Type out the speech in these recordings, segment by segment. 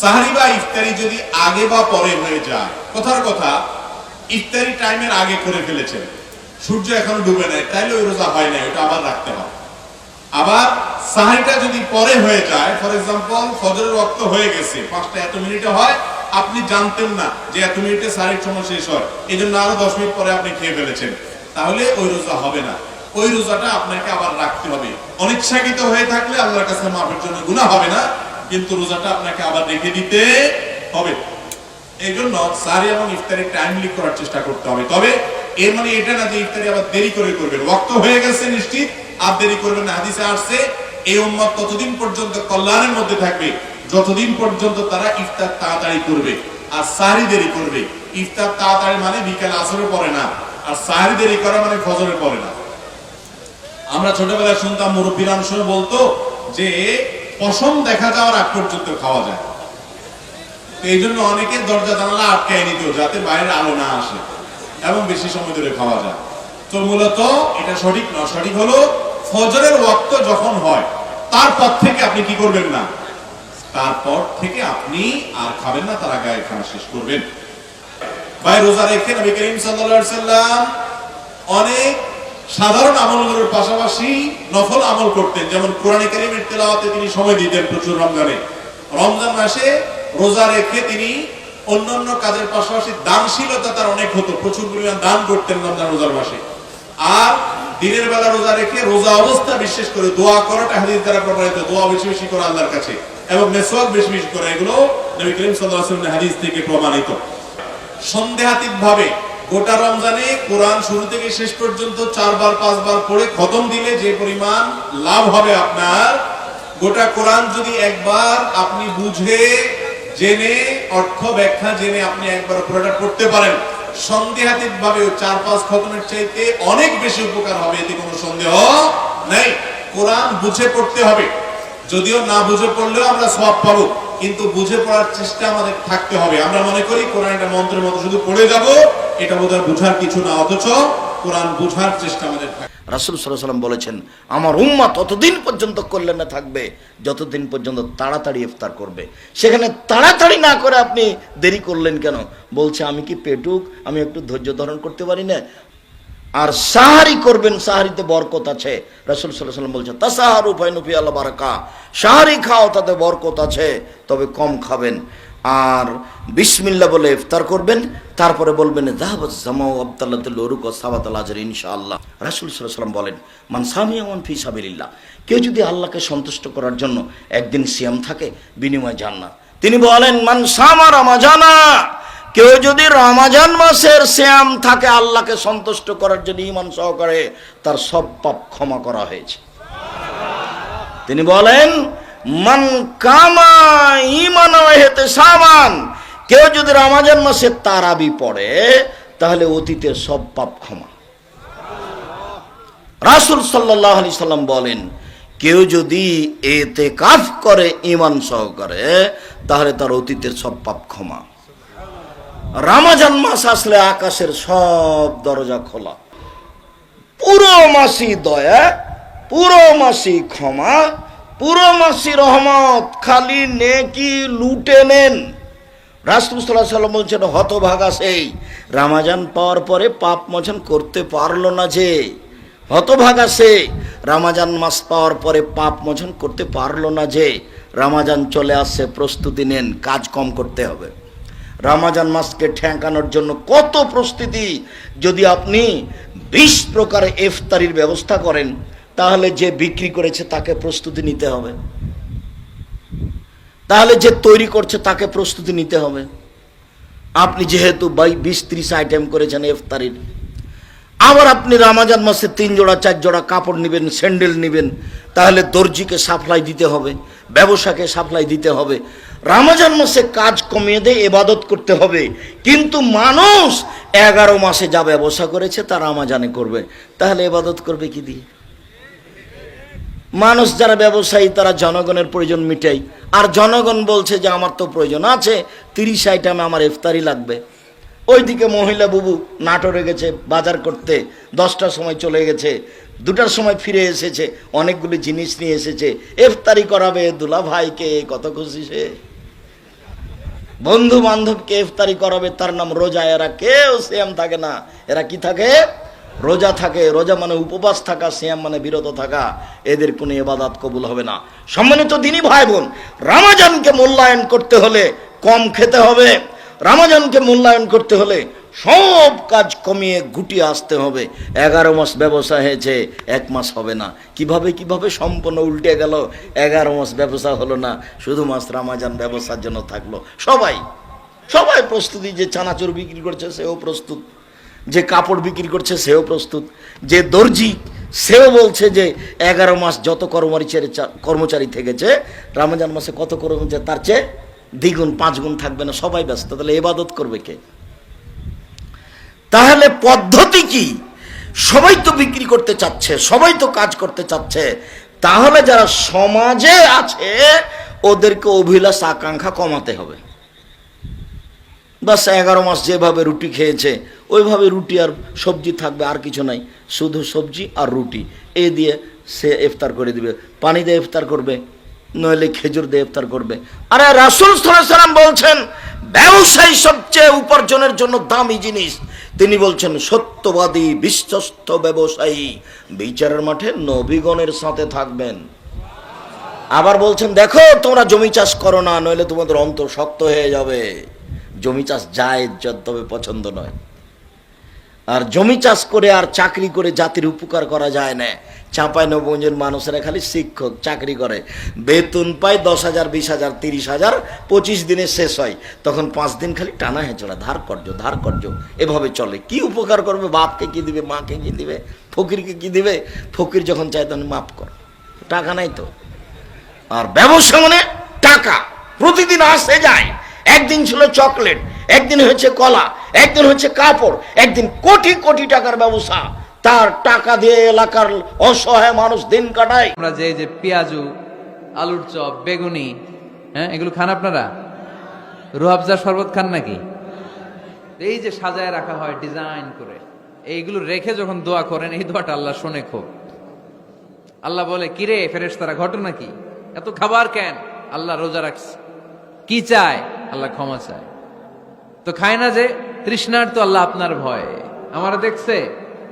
সাহারি বা ইফতারি যদি আগে বা পরে হয়ে যায়, কথার কথা, ইফতারি টাইমের আগে করে ফেলেছেন। সূর্য এখনও ডুবে নাই, তাইলে ওই রোজা হয় না ওটা আবার রাখতে হবে। আবার সাহারিটা যদি পরে হয়ে যায় ফর এক্সাম্পল ফজরের রক্ত হয়ে গেছে, পাঁচটা এত মিনিটে হয়, আপনি জানতেন না যে এত মিনিটে সাহারির সময় শেষ হয় এই জন্য আরও দশ মিনিট পরে আপনি খেয়ে ফেলেছেন। তাহলে ওই রোজা হবে না। ওই রোজাটা আপনাকে আবার রাখতে হবে। অনিচ্ছাকৃত হয়ে থাকলে আল্লাহর কাছে মাফের জন্য গুনাহ হবে না। কিন্তু রোজাটা আপনাকে আবার রেখে দিতে হবে। এই জন্য সারি এবং ইফতারি টাইমলি করার চেষ্টা করতে হবে। তবে এর মানে এটা না যে ইফতারি আবার দেরি করে করবেন। রক্ত হয়ে গেছে নিশ্চিত, আর দেরি করবেন না। হাদিসে আসছে, এই উম্মত ততদিন পর্যন্ত কল্যাণের মধ্যে থাকবে। যতদিন পর্যন্ত তারা ইফতার তাড়াতাড়ি করবে। আর সারি দেরি করবে। ইফতার তাড়াতাড়ি মানে বিকাল আসরে পড়ে না। আর সারি দেরি করা মানে ফজরে পড়ে না। আমরা ছোটবেলায় শুনতাম মুরব্বীরা অনেক বলতো যে পশম দেখা যাওয়ার আগ পর্যন্ত খাওয়া যায়। এই জন্য অনেকে দরজা জানালা আটকায় নিত যাতে বাইরে আলো না আসে এবং বেশি সময় ধরে খাওয়া যায়। তো মূলত এটা সঠিক না সঠিক হলো ফজরের ওয়াক্ত যখন হয়, তারপর থেকে আপনি কি করবেন না? তারপর থেকে আপনি আর খাবেন না, তার আগে খানা শেষ করবেন। ভাই, রোজা রেখে নবী করিম সাল্লাম অনেক সাধারণ আমলগুলোর পাশাপাশি নফল আমল করতেন। যেমন কোরআন কারীমের তেলাওয়াতে তিনি সময় দিতেন প্রচুর রমজানে। রমজান মাসে রোজা রেখে তিনি অন্যান্য কাজের পাশাপাশি দানশীলতা তার অনেক হতো। প্রচুর পরিমাণ দান করতেন রমজান রোজার মাসে। আর দিনের বেলা রোজা রেখে রোজা অবস্থা বিশেষ করে দোয়া করাটা হাদিস দ্বারা প্রমাণিত। দোয়া বেশি বেশি করা আল্লাহর কাছে এবং মেসওয়াক বেশি বেশি করা। এগুলো নবী করিম সাল্লাল্লাহু আলাইহি হাদিস থেকে প্রমাণিত। সন্দেহাতীত ভাবে গোটা রমজানে কোরআন শুরু থেকে শেষ পর্যন্ত চারবার, পাঁচবার পড়ে খতম দিলে যে পরিমাণ লাভ হবে আপনার। গোটা কোরআন যদি একবার আপনি বুঝে, জেনে, অর্থ ব্যাখ্যা জেনে আপনি একবার পুরোটা পড়তে পারেন সন্দেহাতীত ভাবে চার, পাঁচ খতমের চাইতে অনেক বেশি উপকার হবে, এতে কোনো সন্দেহ নেই। কোরআন বুঝে পড়তে হবে। যদিও না বুঝে পড়লেও আমরা সব পাবো। কিন্তু বুঝে পড়ার চেষ্টা আমাদের থাকতে হবে। আমরা মনে করি কোরআন একটা মন্ত্রের মতো শুধু পড়ে যাব, এটা বোধহয় বুঝার কিছু না, অথচ কোরআন বুঝার চেষ্টা আমাদের থাকে রাসুল সাল্লাম বলেছেন, আমার উম্মা ততদিন পর্যন্ত কল্যাণে থাকবে, যতদিন পর্যন্ত তাড়াতাড়ি ইফতার করবে। সেখানে তাড়াতাড়ি না করে আপনি দেরি করলেন কেন? বলছে, আমি কি পেটুক? আমি একটু ধৈর্য ধারণ করতে পারি না? আর সাহারি করবেন, সাহারিতে বরকত আছে। রাসুল সাল্লাম বলছে তা সাহার উপায় নুফি আল্লাহ বারাকা। সাহারি খাও, তাতে বরকত আছে, তবে কম খাবেন। আর বিসমিল্লা বলে ইফতার করবেন, তারপরে বলবেন জাহাবাত জামাও আবদাল্লাতুল সাবাত আজর ইনশাআল্লাহ। রাসুল সাল্লাহ সাল্লাম বলেন, মান সামিয়ামান ফি সাবিলিল্লাহ। কেউ যদি আল্লাহকে সন্তুষ্ট করার জন্য একদিন সিয়াম থাকে, বিনিময় জান্নাত। তিনি বলেন, মান সামা রামাজানা। কেউ যদি রমাজান মাসের শ্যাম থাকে আল্লাহকে সন্তুষ্ট করার জন্য ইমান সহকারে, তার সব পাপ ক্ষমা করা হয়েছে। তিনি বলেন, মান কামা ইমান হেতে সামান কেউ যদি রমাজান মাসে তারাবি পড়ে, তাহলে অতীতের সব পাপ ক্ষমা। রাসুল সাল্লাহ আলি সাল্লাম বলেন, কেউ যদি এতে কাফ করে ইমান সহকারে, তাহলে তার অতীতের সব পাপ ক্ষমা। রামাজান মাস আসলে আকাশের সব দরজা খোলা। পুরো মাসি দয়া, পুরো মাসি ক্ষমা, পুরো মাসি রহমত, খালি নেকি লুটে নেন। রাসুসাল্লাহ সাল্লাম বলছেন, হতভাগা সেই। রামাজান পাওয়ার পরে পাপ মোচন করতে পারল না যে। হতভাগা সে। রামাজান মাস পাওয়ার পরে পাপ মোচন করতে পারল না যে। রামাজান চলে আসছে, প্রস্তুতি নেন, কাজ কম করতে হবে। রামাজান মাসকে ঠেকানোর জন্য কত প্রস্তুতি? যদি আপনি বিশ প্রকার ইফতারির ব্যবস্থা করেন, তাহলে যে বিক্রি করেছে তাকে প্রস্তুতি নিতে হবে। তাহলে যে তৈরি করছে তাকে প্রস্তুতি নিতে হবে। আপনি যেহেতু বাই বিশ ত্রিশ আইটেম করেছেন ইফতারির, আবার আপনি রামাজান মাসে তিন জোড়া, চার জোড়া কাপড় নেবেন, স্যান্ডেল নেবেন, তাহলে দর্জিকে সাপ্লাই দিতে হবে, ব্যবসাকে সাপ্লাই দিতে হবে। রামাজান মাসে কাজ কমিয়ে দিয়ে এবাদত করতে হবে। কিন্তু মানুষ এগারো মাসে যা ব্যবসা করেছে, তা রামাজানে করবে। তাহলে এবাদত করবে কি দিয়ে? মানুষ যারা ব্যবসায়ী, তারা জনগণের প্রয়োজন মিটাই। আর জনগণ বলছে যে, আমার তো প্রয়োজন আছে, তিরিশ আইটেমে আমার ইফতারি লাগবে। ওইদিকে মহিলা বুবু নাটোরে গেছে বাজার করতে, দশটার সময় চলে গেছে, দুটার সময় ফিরে এসেছে, অনেকগুলি জিনিস নিয়ে এসেছে। ইফতারি করাবে দুলা ভাইকে কত খুশি সে। বন্ধু বান্ধবকে ইফতারি করাবে, তার নাম রোজা। এরা কেউ সিয়াম থাকে না। এরা কি থাকে? রোজা থাকে। রোজা মানে উপবাস থাকা, সিয়াম মানে বিরত থাকা। এদের কোনো এবাদাত কবুল হবে না। সম্মানিত দিনই ভাই বোন রামাজানকে মূল্যায়ন করতে হলে কম খেতে হবে। রামাজানকে মূল্যায়ন করতে হলে সব কাজ কমিয়ে গুটিয়ে আসতে হবে। এগারো মাস ব্যবসা হয়েছে, এক মাস হবে না। কীভাবে কীভাবে সম্পূর্ণ উল্টে গেল? এগারো মাস ব্যবসা হলো না শুধু মাস রামাজান ব্যবসার জন্য থাকল। সবাই সবাই প্রস্তুতি, যে চানাচুর বিক্রি করছে সেও প্রস্তুত, যে কাপড় বিক্রি করছে সেও প্রস্তুত, যে দর্জি, সেও বলছে যে এগারো মাস যত কর্মচারী কর্মচারী থেকেছে রামাজান মাসে কত কর্মচারী, তার চেয়ে দ্বিগুণ পাঁচ গুণ থাকবে না। সবাই ব্যস্ত, তাহলে এবাদত করবে কে? তাহলে পদ্ধতি কি? সবাই তো বিক্রি করতে চাচ্ছে, সবাই তো কাজ করতে চাচ্ছে। তাহলে যারা সমাজে আছে, ওদেরকে অভিলাষ আকাঙ্ক্ষা কমাতে হবে। বাস এগারো মাস যেভাবে রুটি খেয়েছে, ওইভাবে রুটি আর সবজি থাকবে, আর কিছু নাই। শুধু সবজি আর রুটি। এ দিয়ে সে ইফতার করে দিবে। পানি দিয়ে ইফতার করবে, নইলে খেজুর দিয়ে ইফতার করবে। আরে রাসুল সাল্লাম বলছেন, ব্যবসায়ী সবচেয়ে উপার্জনের জন্য দামি জিনিস তিনি বলছেন, সত্যবাদী, বিশ্বস্ত ব্যবসায়ী, বিচারের মাঠে নবীগণের সাথে থাকবেন। আবার বলছেন, দেখো, তোমরা জমি চাষ করো না, নইলে তোমাদের অন্তর শক্ত হয়ে যাবে। জমি চাষ যায় তবে পছন্দ নয়। আর জমি চাষ করে আর চাকরি করে জাতির উপকার করা যায় না। চাঁপাই নবগঞ্জের মানুষেরা খালি শিক্ষক, চাকরি করে। বেতন পায় দশ হাজার, বিশ হাজার, তিরিশ হাজার, পঁচিশ দিনে শেষ হয়। তখন পাঁচ দিন খালি টানা হেঁচড়া, ধার কর্য ধার কর্য। এভাবে চলে। কি উপকার করবে? বাপকে কি দিবে? মাকে কি দিবে? ফকিরকে কি দিবে? ফকির যখন চায় তখন মাফ কর। টাকা নাই তো। আর ব্যবসা মানে টাকা। প্রতিদিন আসে যায়। একদিন ছিল চকলেট, একদিন হচ্ছে কলা, একদিন হচ্ছে কাপড়, একদিন কোটি কোটি টাকার ব্যবসা। তার টাকা দিয়ে এলাকার অসহায় মানুষ দিন কাটায়। আমরা যে যে পেঁয়াজু, আলুর চপ, বেগুনি হ্যাঁ এগুলো খান আপনারা? রুহাবজার শরবত খান নাকি? এই যে সাজায় রাখা হয় ডিজাইন করে, এইগুলো রেখে যখন দোয়া করেন, এই দোয়াটা আল্লাহ শোনে খুব। আল্লাহ বলে কিরে ফেরেস তারা ঘটনা কি? এত খাবার কেন? আল্লাহ রোজা রাখছে। কি চায়? আল্লাহ ক্ষমা চায়। তো খায় না যে, তৃষ্ণার তো আল্লাহ আপনার ভয়। আমার দেখছে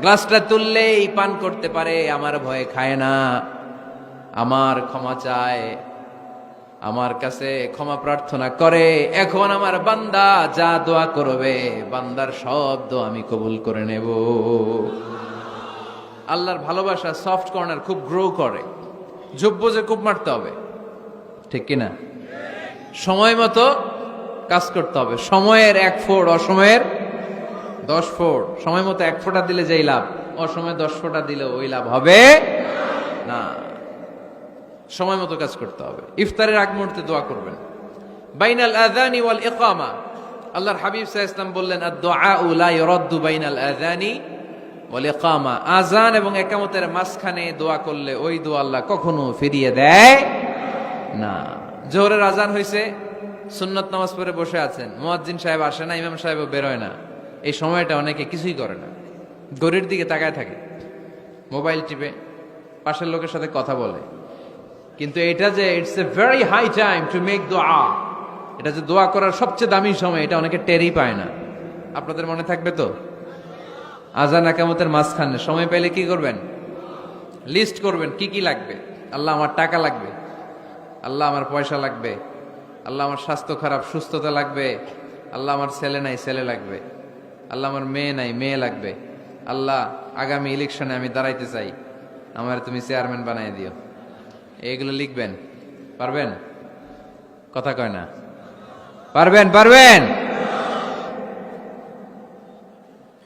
গ্লাসটা তুললেই পান করতে পারে, আমার ভয়ে খায় না। আমার ক্ষমা চায়, আমার কাছে ক্ষমা প্রার্থনা করে। এখন আমার বান্দা যা দোয়া করবে, বান্দার সব দোয়া আমি কবুল করে নেব। আল্লাহর ভালোবাসা সফট কর্নার খুব গ্রো করে। যোগ্য যে খুব মারতে হবে, ঠিক কিনা সময় মতো কাজ করতে হবে। সময়ের এক ফোড়, অসময়ের দশ ফোড় সময় মতো এক ফোঁটা দিলে যেই লাভ, অসময় দশ ফোঁটা দিলে ওই লাভ হবে না। সময় মতো কাজ করতে হবে। ইফতারের আগ মুহূর্তে দোয়া করবেন। বাইনাল আযানি ওয়াল ইকামা। আল্লাহর হাবিব আলাইহি ওয়াসাল্লাম বললেন ইরাদ্দু বাইনাল আযানি ওয়াল ইকামা। আযান এবং একামতের মাঝখানে দোয়া করলে ওই দোয়া আল্লাহ কখনো ফিরিয়ে দেয় না। জোহরের আজান হয়েছে সুন্নত নামাজ পড়ে বসে আছেন। মুয়াজ্জিন সাহেব আসে না, ইমাম সাহেব বেরোয় না। এই সময়টা অনেকে কিছুই করে না। গরির দিকে তাকায় থাকে, মোবাইল টিপে, পাশের লোকের সাথে কথা বলে। কিন্তু এটা যে it's a very high time to make দোয়া এটা যে দোয়া করার সবচেয়ে দামি সময়, এটা অনেকে টেরই পায় না। আপনাদের মনে থাকবে তো? আজান একামতের মাঝখানে সময় পেলে কি করবেন? লিস্ট করবেন কি কি লাগবে। আল্লাহ আমার টাকা লাগবে, আল্লাহ আমার পয়সা লাগবে, আল্লাহ আমার স্বাস্থ্য খারাপ, সুস্থতা লাগবে, আল্লাহ আমার ছেলে নাই, ছেলে লাগবে। আল্লাহ আমার মেয়ে নাই, মেয়ে লাগবে। আল্লাহ, আগামী ইলেকশনে আমি দাঁড়াইতে চাই। আমার তুমি চেয়ারম্যান বানাই দিও। এইগুলো লিখবেন। পারবেন? কথা কয় না। পারবেন পারবেন?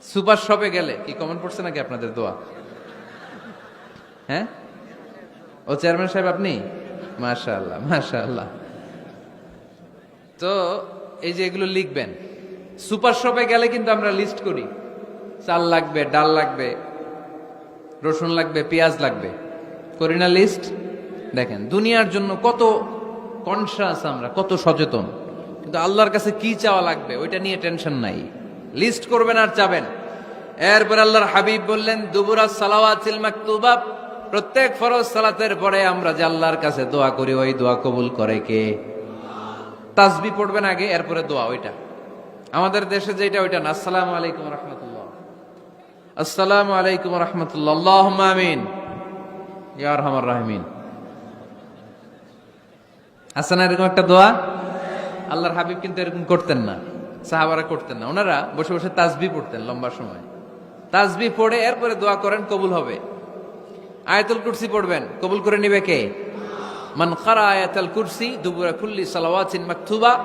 সুপার শপে গেলে কি কমেন্ট পড়ছে নাকি আপনাদের দোয়া? হ্যাঁ? ও চেয়ারম্যান সাহেব আপনি? মাশা আল্লাহ মাশা আল্লাহ তো, এই যে এগুলো লিখবেন। সুপার শপে গেলে কিন্তু আমরা লিস্ট করি। চাল লাগবে, ডাল লাগবে, রসুন লাগবে, পেঁয়াজ লাগবে। করি না লিস্ট দেখেন, দুনিয়ার জন্য কত কনসাস আমরা, কত সচেতন। কিন্তু আল্লাহর কাছে কি চাওয়া লাগবে, ওইটা নিয়ে টেনশন নাই। লিস্ট করবেন আর চাবেন। এরপর আল্লাহর হাবিব বললেন, দুবুরা সালাওয়াতিল মাকতুবা প্রত্যেক ফরজ সালাতের পরে আমরা যে আল্লাহর কাছে দোয়া করি, ওই দোয়া কবুল করে কে? তাসবি পড়বেন আগে, এরপরে দোয়া, ওইটা। আমাদের দেশে যেটা, ওইটা না। আসসালামু আলাইকুম রহমতুল্লাহ। আসসালামু আলাইকুম রহমতুল্লাহ। আল্লাহ রহমান। আছে না এরকম একটা দোয়া? আল্লাহর হাবিব কিন্তু এরকম করতেন না। সাহাবারা করতেন না। ওনারা বসে বসে তাজবি পড়তেন লম্বা সময়। তাজবি পড়ে এরপরে দোয়া করেন, কবুল হবে। আয়াতুল কুরসি পড়বেন। কবুল করে নিবে কে? মান খারা আয়াতুল কুরসি দুবুরা কুল্লি সালাওয়াতিন মাকতুবা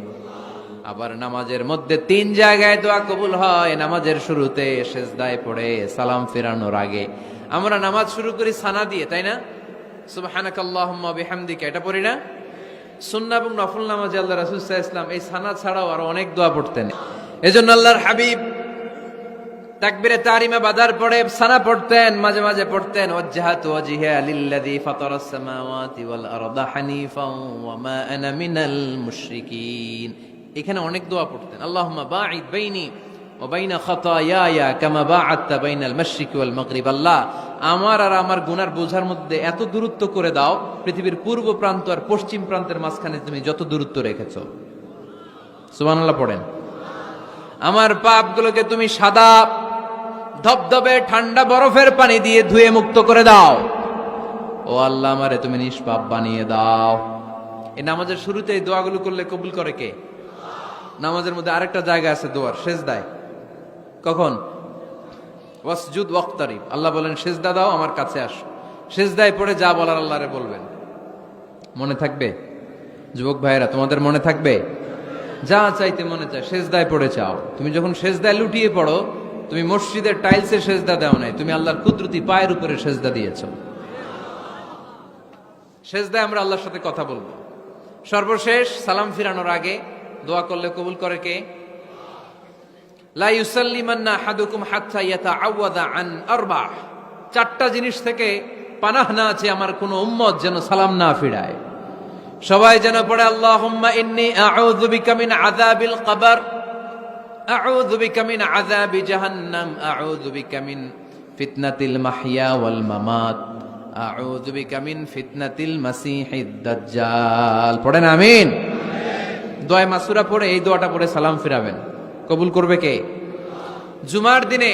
আবার নামাজের মধ্যে তিন জায়গায় দোয়া কবুল হয়। নামাজের শুরুতে সেজদায় পড়ে, সালাম ফেরানোর আগে। আমরা নামাজ শুরু করি সানা দিয়ে, তাই না? সুবহানাকাল্লাহুম্মা বিহামদিকা, এটা পড়ি না? সুন্নাহ এবং নফল নামাজে আল্লাহ আলাইহি ওয়াসাল্লাম এই সানা ছাড়াও আরও অনেক দোয়া পড়তেন। এজন্য আল্লাহর হাবিব তাকবিরে তারিমা বাদার পড়ে সানা পড়তেন, মাঝে মাঝে পড়তেন। ওয়াজ্জাহাতু ওয়াজহিয়া লিল্লাযী ফাতারাস সামাওয়াতি ওয়াল আরদা হানিফাও ওয়া মা আনা মিনাল মুশরিকিন। এখানে অনেক দোয়া পড়তেন। আল্লাহ, আমার আর আমার গুনার বোঝার মধ্যে এত দূরত্ব করে দাও, পৃথিবীর পূর্ব প্রান্ত আর পশ্চিম প্রান্তের মাঝখানে তুমি যত দূরত্ব রেখেছো। সুবহানাল্লাহ পড়েন। আমার পাপগুলোকে তুমি সাদা ধবধবে ঠান্ডা বরফের পানি দিয়ে ধুয়ে মুক্ত করে দাও। ও আল্লাহ, আমারে তুমি নিষ্পাপ বানিয়ে দাও। এই নামাজের শুরুতে এই দোয়াগুলো করলে কবুল করে কে? নামাজের মধ্যে আরেকটা জায়গা আছে দোয়ার শেষ দায় কখন? ওয়াসজুদ ওয়াক্তারিব। আল্লাহ বলেন, সেজদা দাও, আমার কাছে আসো। সেজদায় পড়ে যা বলার আল্লাহরে বলবেন। মনে থাকবে? যুবক ভাইয়েরা, তোমাদের মনে থাকবে? যা চাইতে মনে চায়, সেজদায় পড়ে চাও তুমি যখন সেজদায় লুটিয়ে পড়ো, তুমি মসজিদের টাইলসে সেজদা দাও নাই, তুমি আল্লাহর কুদরতি পায়ের উপরে সেজদা দিয়েছ। সেজদায় আমরা আল্লাহর সাথে কথা বলব। সর্বশেষ সালাম ফিরানোর আগে দোয়া করলে কবুল করে কে? চারটা জিনিস থেকে পানাহ না আছে আমার কোনো উম্মত যেন সালাম না ফিরায়। সবাই যেন পড়ে, আল্লাহুম্মা পড়েন, আমিন। দোয়া মাসুরা পড়ে এই দোয়াটা পড়ে সালাম ফিরাবেন। কবুল করবে কে? জুমার দিনে,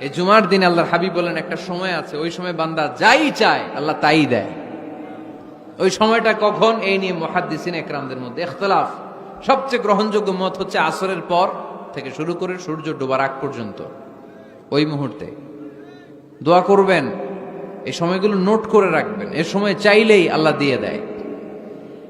এই জুমার দিনে আল্লাহর হাবিব বলেন, একটা সময় আছে, ওই সময় বান্দা যাই চায়, আল্লাহ তাই দেয়। ওই সময়টা কখন? এই নিয়ে মহাদ্দিসিন একরামদের মধ্যে ইখতলাফ সবচেয়ে গ্রহণযোগ্য মত হচ্ছে আসরের পর থেকে শুরু করে সূর্য ডোবার আগ পর্যন্ত। ওই মুহূর্তে। দোয়া করবেন, এই সময়গুলো নোট করে রাখবেন, এ সময় চাইলেই আল্লাহ দিয়ে দেয়।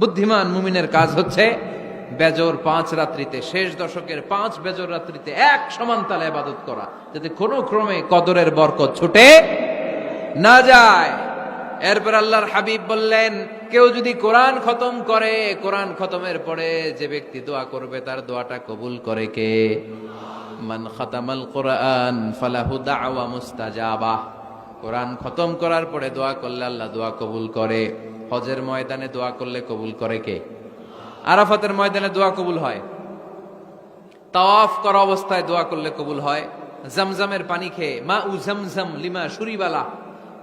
বুদ্ধিমান মুমিনের কাজ হচ্ছে বেজর পাঁচ রাত্রিতে, শেষ দশকের পাঁচ বেজর রাত্রিতে এক সমান তালে আবাদত করা, যাতে কোনো ক্রমে কদরের বরকত ছুটে না যায়। এরপর আল্লাহর হাবিব বললেন, কেউ যদি কোরআন খতম করে, কোরআন খতমের পরে যে ব্যক্তি দোয়া করবে, তার দোয়াটা কবুল করে কে? মান খতামাল কোরআন ফালাহু দাওয়া মুস্তাজাবা। কোরআন খতম করার পরে দোয়া করলে আল্লাহ দোয়া কবুল করে। হজের ময়দানে দোয়া করলে কবুল করে কে? আরাফাতের ময়দানে দোয়া কবুল হয়। তাওয়াফ করা অবস্থায় দোয়া করলে কবুল হয়। জামজামের পানি খেয়ে, মা উ জামজাম লিমা সুরিবালা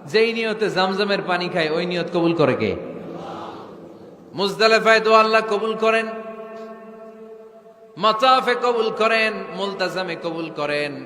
যেই নিয়তে জামজামের পানি খায়, ওই নিয়ত কবুল করে কে? মুজদালেফায় দোয়া আল্লাহ কবুল করেন। মাতাফে কবুল করেন, মুলতাজামে কবুল করেন।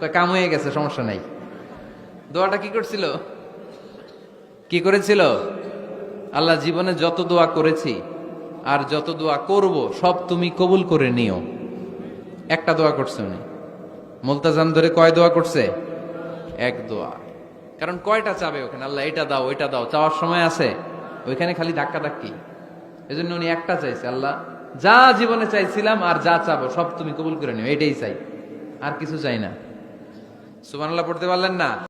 কয়, কাম হয়ে গেছে, সমস্যা নাই। দোয়াটা কি করছিল? কি করেছিল? আল্লাহ জীবনে যত দোয়া করেছি আর যত দোয়া করব, সব তুমি কবুল করে নিও। একটা দোয়া করছে উনি। মুলতাজাম ধরে কয় দোয়া করছে? এক দোয়া। কারণ কয়টা চাবে ওখানে? আল্লাহ, এটা দাও, ওইটা দাও। চাওয়ার সময় আছে। ওইখানে খালি ধাক্কা ধাক্কি এই জন্য উনি একটা চাইছে, আল্লাহ, যা জীবনে চাইছিলাম আর যা চাবো, সব তুমি কবুল করে নিও। এটাই চাই। আর কিছু চাই না। সুবহানাল্লাহ পড়তে পারলেন না?